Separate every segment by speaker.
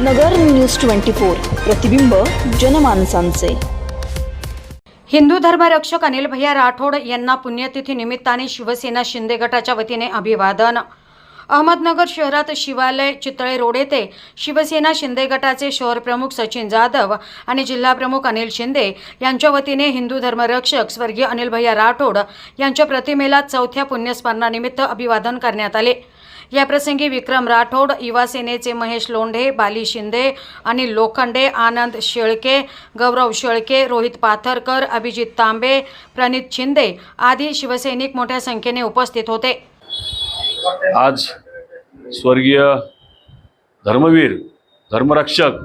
Speaker 1: नगर news twenty four प्रतिबिंब जनमानसांचे.
Speaker 2: हिंदू धर्मरक्षक अनिल भैया राठोड यांना पुण्यतिथी निमित्ताने शिवसेना शिंदे गटाच्या वतीने अभिवादन. अहमदनगर शहरात शिवालय चितळे रोड येथे शिवसेना शिंदे गटाचे शहर प्रमुख सचिन जाधव आणि जिल्हाप्रमुख अनिल शिंदे यांच्या वतीने हिंदू धर्मरक्षक स्वर्गीय अनिल भैया राठोड यांच्या प्रतिमेला चौथ्या पुण्यस्मरणानिमित्त अभिवादन करण्यात आले. याप्रसंगी विक्रम राठोड युवा सेनेचे महेश लोंढे बाली शिंदे अनिल लोखंडे आनंद शेळके गौरव शेळके रोहित पाथरकर अभिजित तांबे प्रणित शिंदे आदी शिवसैनिक मोठ्या संख्येने उपस्थित होते.
Speaker 3: आज स्वर्गीय धर्मवीर धर्मरक्षक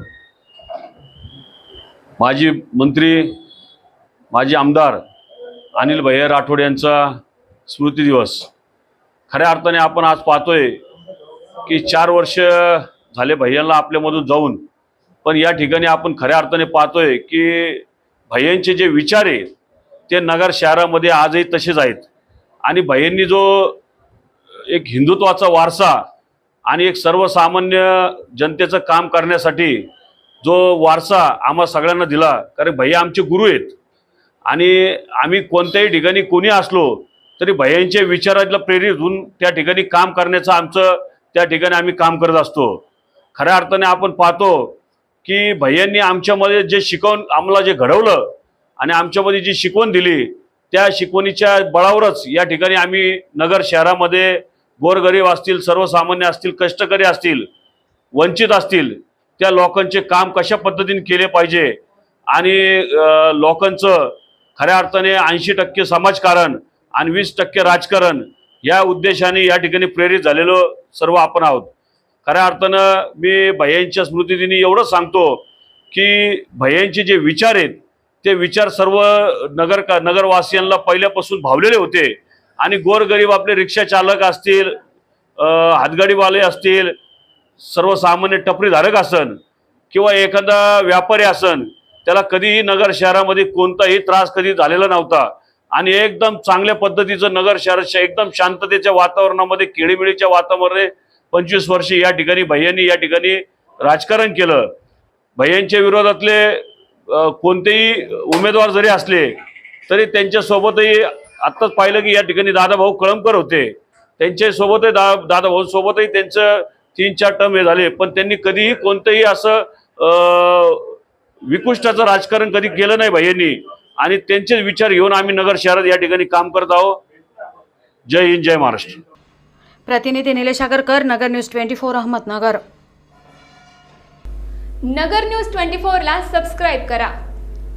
Speaker 3: माजी मंत्री माजी आमदार अनिल भैया राठोड यांचा स्मृती दिवस खऱ्या अर्थाने आपण आज पाहतोय की चार वर्ष झाले भैयांना आपल्यामधून जाऊन पण या ठिकाणी आपण खऱ्या अर्थाने पाहतोय की भैयांचे जे विचार आहे ते नगर शहरामध्ये आजही तसेच आहेत. आणि भैयांनी जो एक हिंदुत्वाचा वारसा आणि एक सर्वसामान्य जनतेचं काम करण्यासाठी जो वारसा आम्हा सगळ्यांना दिला कारण भैया आमचे गुरु आहेत. आणि आम्ही कोणत्याही ठिकाणी कोणी असलो तरी भयांच्या विचाराला प्रेरित होऊन त्या ठिकाणी काम करण्याचं आमचं त्या ठिकाणी आम्ही काम करत असतो. खऱ्या अर्थाने आपण पाहतो की भैयांनी आमच्यामध्ये जे शिकवण आम्हाला जे घडवलं आणि आमच्यामध्ये जी शिकवण दिली त्या शिकवणीच्या बळावरच या ठिकाणी आम्ही नगर शहरामध्ये गोरगरीब असतील सर्वसामान्य असतील कष्टकरी असतील वंचित असतील त्या लोकांचे काम कशा पद्धतीने केले पाहिजे आणि लोकांचं खऱ्या अर्थाने ऐंशी टक्के समाजकारण आणि वीस टक्के राजकारण या उद्देशाने या ठिकाणी प्रेरित झालेलो सर्व आपण आहोत. खऱ्या अर्थानं मी भैयांच्या स्मृतिदिनी एवढं सांगतो की भैयांचे जे विचार आहेत ते विचार सर्व नगर नगरवासियांना पहिल्यापासून भावलेले होते. आणि गोरगरीब आपले रिक्षा चालक असतील हातगाडीवाले असतील सर्वसामान्य टपरीधारक असन किंवा एखादा व्यापारी असन त्याला कधीही नगर शहरामध्ये कोणताही त्रास कधी झालेला नव्हता. आणि एकदम चांगल्या पद्धतीचं नगर शहराच्या एकदम शांततेच्या वातावरणामध्ये केळीमिळीच्या वातावरणामध्ये पंचवीस वर्षे या ठिकाणी भैयांनी या ठिकाणी राजकारण केलं. भैयांच्या विरोधातले कोणतेही उमेदवार जरी असले तरी त्यांच्यासोबतही आत्ताच पाहिलं की या ठिकाणी दादाभाऊ कळमकर होते. त्यांच्यासोबतही दा दादाभाऊंसोबतही त्यांचं तीन चार टर्म हे झाले. पण त्यांनी कधीही कोणतंही असं विकुष्टाचं राजकारण कधी केलं नाही भैयांनी. आणि त्यांचेच विचार घेऊन आम्ही नगर शहरात या ठिकाणी काम करत आहोत. जय हिंद जय महाराष्ट्र.
Speaker 2: प्रतिनिधी Nilesh Agarkar Nagar news twenty four Ahmednagar.
Speaker 4: Nagar news twenty फोरला सबस्क्राईब करा.